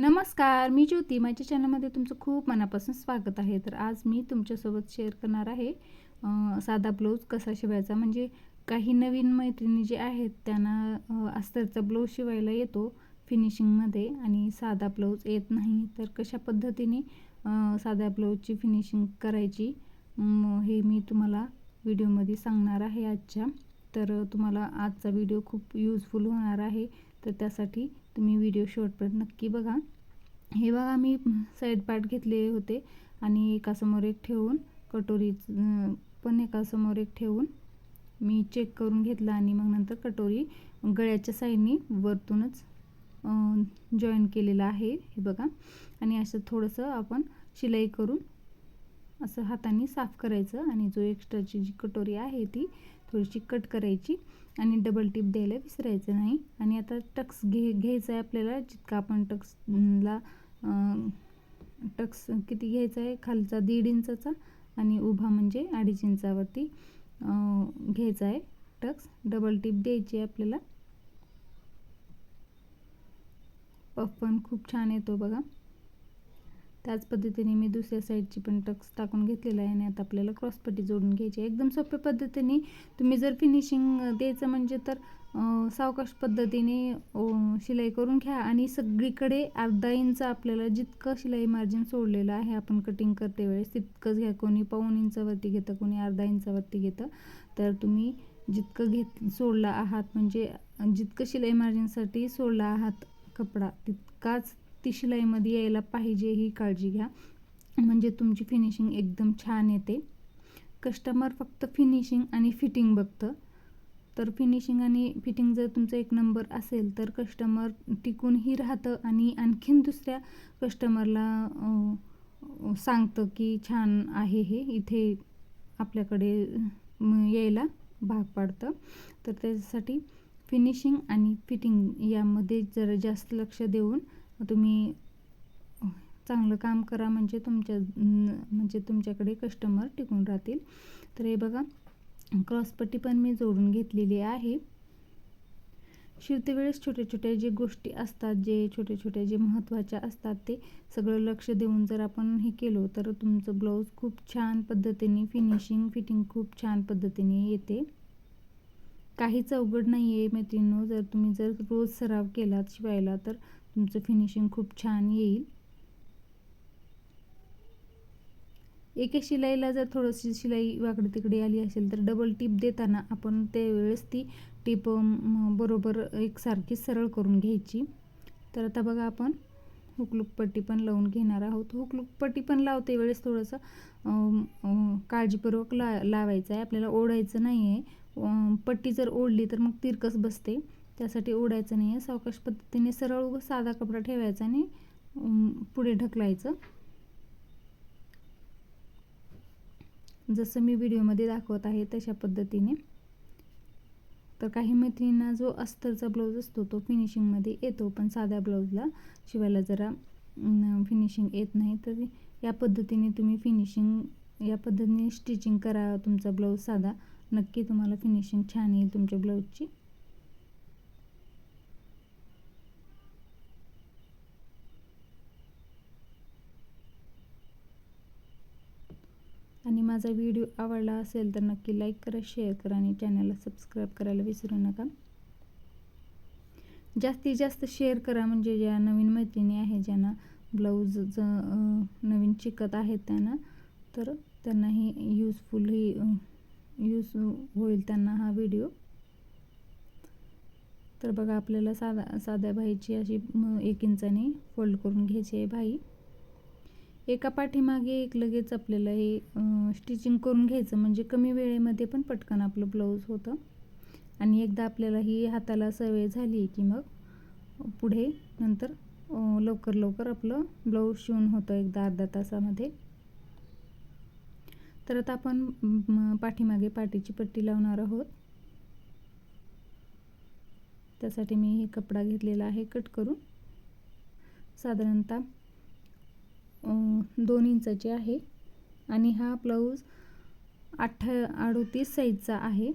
नमस्कार मी ज्योती. माझ्या चॅनलमध्ये तुमचं खूप मनापासून स्वागत आहे. तर आज मी तुमच्यासोबत शेअर करणार आहे साधा ब्लाऊज कसा शिवायचा? म्हणजे काही नवीन मैत्रिणी जे आहेत त्यांना अस्तरचा ब्लाऊज शिवायला येतो फिनिशिंगमध्ये आणि साधा ब्लाऊज येत नाही. तर कशा पद्धतीने साध्या ब्लाऊजची फिनिशिंग करायची हे मी तुम्हाला व्हिडिओमध्ये सांगणार आहे आजच्या. तर तुम्हाला आजचा व्हिडिओ खूप यूजफुल होणार आहे. तर त्यासाठी तुम्ही व्हिडिओ शेवटपर्यंत नक्की बघा. हे बघा मी साईड पार्ट घेतले होते आणि एकासमोर एक ठेवून कटोरी पण एकासमोर एक ठेवून मी चेक करून घेतला आणि मग नंतर कटोरी गळ्याच्या साईडनी वरतूनच जॉईन केलेलं आहे. हे बघा. आणि असं थोडंसं आपण शिलाई करून असं हाताने साफ करायचं आणि जो एक्स्ट्राची जी कटोरी आहे ती थोडीशी कट करायची. आणि डबल टिप द्यायला विसरायचं नाही. आणि आता टक्स घे घ्यायचा आहे आपल्याला जितका आपण टक्सला टक्स किती घ्यायचा आहे खालचा दीड इंचाचा आणि उभा म्हणजे अडीच इंचावरती घ्यायचा आहे टक्स. डबल टिप द्यायची आहे आपल्याला. पफ पण खूप छान येतो बघा. त्याच पद्धतीने मी दुसऱ्या साईडची पण टक्स टाकून घेतलेला आहे आणि आता आपल्याला क्रॉसपट्टी जोडून घ्यायची आहे. एकदम सोप्या पद्धतीने तुम्ही जर फिनिशिंग द्यायचं म्हणजे तर सावकाश पद्धतीने शिलाई करून घ्या आणि सगळीकडे अर्धा इंच आपल्याला जितकं शिलाई मार्जिन सोडलेलं आहे आपण कटिंग करते वेळेस तितकंच घ्या. कोणी पाऊन इंचावरती घेतं कोणी अर्धा इंचावरती घेतं. तर तुम्ही जितकं घेत सोडला आहात म्हणजे जितकं शिलाई मार्जिनसाठी सोडला आहात कपडा तितकाच ती शिलाईमध्ये यायला पाहिजे ही काळजी घ्या. म्हणजे तुमची फिनिशिंग एकदम छान येते. कस्टमर फक्त फिनिशिंग आणि फिटिंग बघतं. तर फिनिशिंग आणि फिटिंग जर तुमचं एक नंबर असेल तर कस्टमर टिकूनही राहतं आणि आणखीन दुसऱ्या कस्टमरला सांगतं की छान आहे हे इथे आपल्याकडे यायला भाग पाडतं. तर त्याच्यासाठी फिनिशिंग आणि फिटिंग यामध्ये जरा जास्त लक्ष देऊन तुम्ही चांगलं काम करा म्हणजे तुमच्या म्हणजे तुमच्याकडे कस्टमर टिकून राहतील. तर हे बघा क्रॉसपट्टी पण मी जोडून घेतलेली आहे. शिवतेवेळेस छोट्या छोट्या जे गोष्टी असतात जे छोट्या छोट्या जे महत्त्वाच्या असतात ते सगळं लक्ष देऊन जर आपण हे केलो तर तुमचं ब्लाऊज खूप छान पद्धतीने फिनिशिंग फिटिंग खूप छान पद्धतीने येते. काहीच अवघड नाही आहे मैत्रिणीनो जर तुम्ही जर रोज सराव केलात शिवायला तर तुमचं फिनिशिंग खूप छान येईल. एका शिलाईला जर थोडीशी शिलाई वाकडे तिकडे आली असेल तर डबल टीप देताना आपण त्यावेळेस ती टीप बरोबर एकसारखी सरळ करून घ्यायची. तर आता बघा आपण हुकलूक पट्टी पण लावून घेणार आहोत. हुकलूक पट्टी पण लावते वेळेस थोडंसं काळजीपूर्वक ला लावायचं आहे आपल्याला ओढायचं नाही आहे पट्टी जर ओढली तर मग तिरकस बसते. त्यासाठी ओढायचं नाही आहे सावकाश पद्धतीने सरळ उभं साधा कपडा ठेवायचा आणि पुढे ढकलायचं. जसं मी व्हिडिओमध्ये दाखवत आहे तशा पद्धतीने. तर काही मैत्रिणींना जो अस्तरचा ब्लाऊज असतो तो फिनिशिंगमध्ये येतो पण साध्या ब्लाऊजला शिवायला जरा फिनिशिंग येत नाही. तर या पद्धतीने तुम्ही फिनिशिंग या पद्धतीने स्टिचिंग करा. तुमचा ब्लाऊज साधा. नक्की तुम्हाला फिनिशिंग छान येईल तुमच्या ब्लाऊजची आणि माझा व्हिडिओ आवडला असेल तर नक्की लाईक करा शेअर करा आणि चॅनलला सबस्क्राईब करायला विसरू नका. जास्तीत जास्त शेअर करा म्हणजे ज्या नवीन मैत्रिणी आहे ज्यांना ब्लाऊज ज नवीन शिकत आहेत त्यांना तर त्यांनाही युजफुलही यूज होईल त्यांना हा व्हिडिओ. तर बघा आपल्याला साधा साध्या भाईची अशी एक इंचाने फोल्ड करून घ्यायची आहे भाई एका पाठीमागे एक लगेच आपल्याला हे स्टिचिंग करून घ्यायचं. म्हणजे कमी वेळेमध्ये पण पटकन आपलं ब्लाऊज होतं. आणि एकदा आपल्याला ही हाताला सवय झाली की मग पुढे नंतर लवकर लवकर आपलं ब्लाऊज शिवून होतं एकदा अर्धा तासामध्ये. तर आता आपण पाठीमागे पाठीची पट्टी लावणार आहोत. त्यासाठी मी हे कपडा घेतलेला आहे कट करून. साधारणतः दोन इंचाची आहे. आणि हा ब्लाऊज अठ्ठा अडोतीस साईजचा आहे.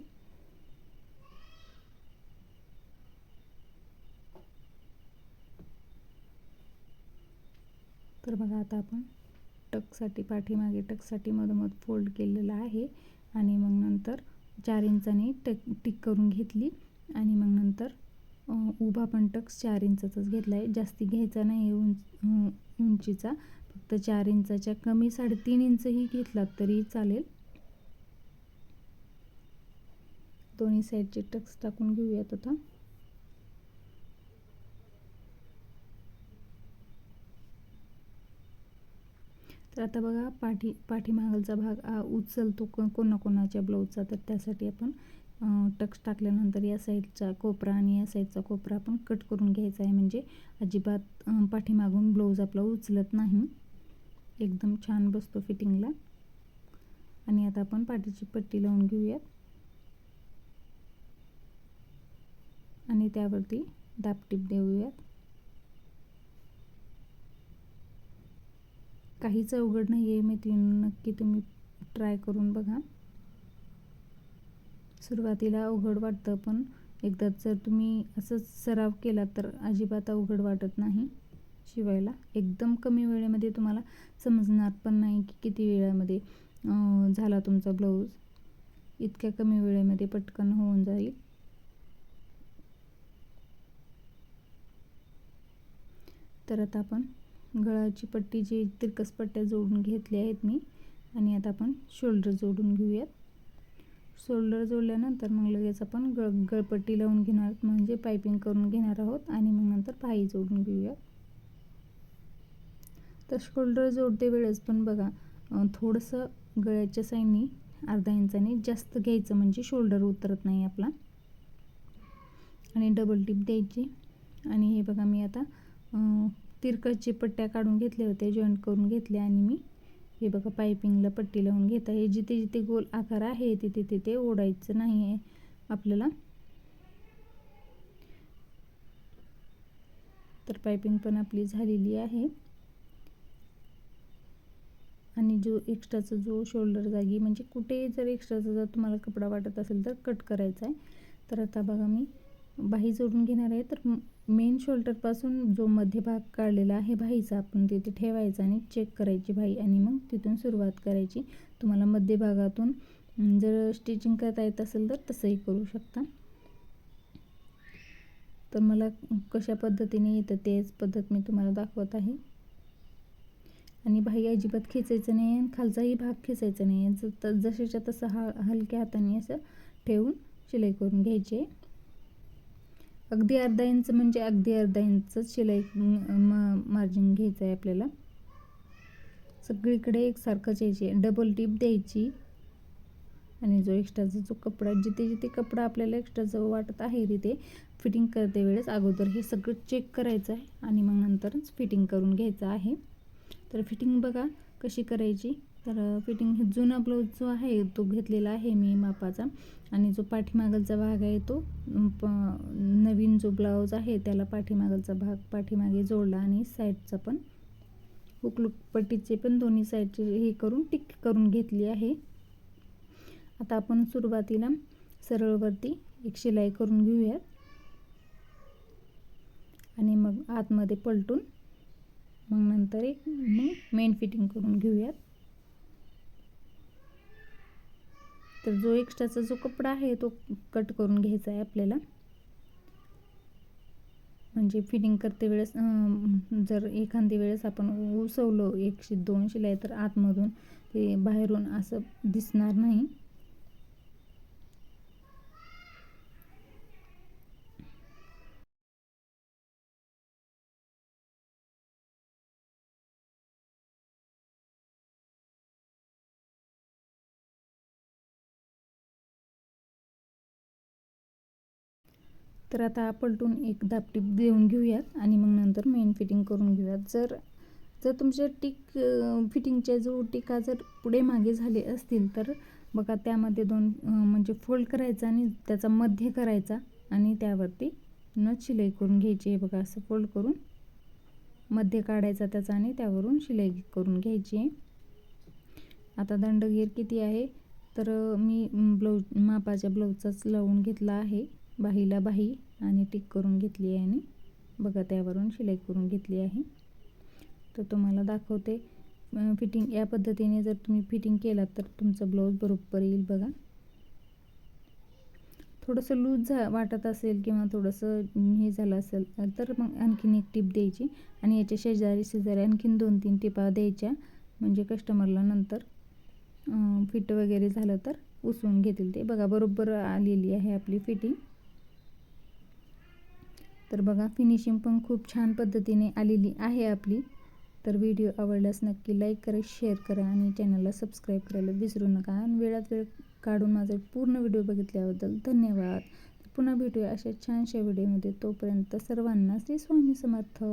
तर बघा आता आपण टकसाठी पाठीमागे टकसाठी मधोमध फोल्ड केलेला आहे. आणि मग नंतर चार इंचाने टक टिक करून घेतली. आणि मग नंतर उभा पण टक्स चार इंचाचाच घेतला आहे जास्ती घ्यायचा नाही उंच उंचीचा. फक्त चार इंचाच्या कमी साडेतीन इंचही घेतलात तरी चालेल. दोन्ही साईडचे टक्स टाकून घेऊयात आता. तर आता बघा पाठी पाठीमागलचा भाग उचलतो कोणाकोणाच्या ब्लाऊजचा तर त्यासाठी आपण टक्स टाकल्यानंतर या साईडचा कोपरा आणि या साईडचा कोपरा आपण कट करून घ्यायचा आहे. म्हणजे अजिबात पाठीमागून ब्लाऊज आपला उचलत नाही. एकदम छान बसतो फिटिंगला. आणि आता आपण पाठीची पट्टी लावून घेऊयात. आणि त्यावरती दापटीप देऊयात. काहीच अवघड नाही आहे मी नक्की तुम्ही ट्राय करून बघा. सुरुवातीला अवघड वाटतं पण एकदा जर तुम्ही असंच सराव केला तर अजिबात अवघड वाटत नाही. शिवायला एकदम कमी वेळेमध्ये तुम्हाला समजणार पण नाही की किती वेळामध्ये झाला तुमचा ब्लाऊज इतक्या कमी वेळेमध्ये पटकन होऊन जाईल. तर आता आपण गळाची पट्टी जी तिरकस पट्ट्या जोडून घेतल्या आहेत मी. आणि आता आपण शोल्डर जोडून घेऊयात. शोल्डर जोडल्यानंतर मग लगेच आपण गळ गळपट्टी लावून घेणार म्हणजे पायपिंग करून घेणार आहोत. आणि मग नंतर पायी जोडून घेऊयात. तर शोल्डर जोडते वेळेस पण बघा थोडंसं गळ्याच्या साईडनी अर्धा इंचाने जास्त घ्यायचं म्हणजे शोल्डर उतरत नाही आपला. आणि डबल टिप द्यायची. आणि हे बघा मी आता तिरकटचे पट्ट्या काढून घेतल्या होत्या जॉईंट करून घेतल्या आणि मी हे बघा पायपिंगला पट्टी लावून घेत आहे. जिथे जिथे गोल आकार आहे तिथे तिथे ओढायचं नाही आहे आपल्याला. तर पायपिंग पण आपली झालेली आहे. आणि जो एक्स्ट्राचा जो शोल्डर जागी म्हणजे कुठे जर एक्स्ट्राचा जर तुम्हाला कपडा वाटत असेल तर कट करायचा आहे तर आता बघा मी बाही जोडून घेणार आहे. तर मेन शोल्डरपासून जो मध्यभाग काढलेला आहे बाहीचा आपण तिथे ठेवायचा आणि चेक करायची भाई आणि मग तिथून सुरुवात करायची. तुम्हाला मध्यभागातून जर स्टिचिंग करता येत असेल तर तसंही करू शकता. तर मला कशा पद्धतीने येतं तेच पद्धत मी तुम्हाला दाखवत आहे. आणि बाही अजिबात खेचायचं नाही आणि खालचाही भाग खेचायचा नाही. ज जशाच्या तसं हा हलक्या हाताने असं ठेवून शिलाई करून घ्यायची. आहे अगदी अर्धा इंच म्हणजे अगदी अर्धा इंचच शिलाई मार्जिन घ्यायचं आहे आपल्याला. सगळीकडे एकसारखंच यायची डबल टीप द्यायची. आणि जो एक्स्ट्राचा जो कपडा जिथे जिथे कपडा आपल्याला एक्स्ट्राचा वाटत आहे तिथे फिटिंग करते वेळेस अगोदर हे सगळं चेक करायचं आहे. आणि मग नंतरच फिटिंग करून घ्यायचं आहे. तर फिटिंग बघा कशी करायची. तर फिटिंग जुना ब्लाऊज जो आहे तो घेतलेला आहे मी मापाचा. आणि जो पाठीमागलचा भाग आहे तो प नवीन जो ब्लाऊज आहे त्याला पाठीमागलचा भाग पाठीमागे जोडला आणि साईडचा पण. हुकलुकपट्टीचे पण दोन्ही साईडचे हे करून टिक करून घेतली आहे. आता आपण सुरुवातीला सरळवरती एक शिलाई करून घेऊयात. आणि मग आतमध्ये पलटून मग नंतर एक मग मेन फिटिंग करून घेऊयात. तर जो एक्स्ट्राचा जो कपडा आहे तो कट करून घ्यायचा आहे आपल्याला. म्हणजे फिटिंग करते वेळेस जर एखादी वेळेस आपण उसवलो एकशे दोन शिलाई तर आतमधून ते बाहेरून असं दिसणार नाही. तर आता पलटून एक दापटीप देऊन घेऊयात आणि मग नंतर मेन फिटिंग करून घेऊयात. जर जर तुमच्या टिक फिटिंगच्या जो टिका जर पुढे मागे झाले असतील तर बघा त्यामध्ये दोन म्हणजे फोल्ड करायचा आणि त्याचा मध्य करायचा आणि त्यावरती न शिलाई करून घ्यायची. आहे बघा असं फोल्ड करून मध्य काढायचा त्याचा आणि त्यावरून शिलाई करून घ्यायची. आहे आता दंडगीर किती आहे? तर मी ब्लाऊज मापाच्या ब्लाऊजचाच लावून घेतला आहे. बाहीला बाही आणि टिक करून घेतली आहे आणि बघा त्यावरून शिलाई करून घेतली आहे. तर तुम्हाला दाखवते फिटिंग या पद्धतीने जर तुम्ही फिटिंग केलात तर तुमचा ब्लाऊज बरोबर येईल बघा. थोडंसं लूज झा वाटत असेल किंवा थोडंसं हे झालं असेल तर मग आणखीन एक टिप द्यायची. आणि याच्या शेजारी शेजारी आणखीन दोन तीन टिपा द्यायच्या. म्हणजे कस्टमरला नंतर फिट वगैरे झालं तर उसळून घेतील ते. बघा बरोबर आलेली आहे आपली फिटिंग तर बघा फिनिशिंग पण खूप छान पद्धतीने आलेली आहे आपली. तर व्हिडिओ आवडल्यास नक्की लाईक करा शेअर करा आणि चॅनलला सबस्क्राईब करायला विसरू नका. आणि वेळात वेळ काढून माझा पूर्ण व्हिडिओ बघितल्याबद्दल धन्यवाद. पुन्हा भेटूया अशा छानशा व्हिडिओमध्ये तोपर्यंत सर्वांना श्री स्वामी समर्थ.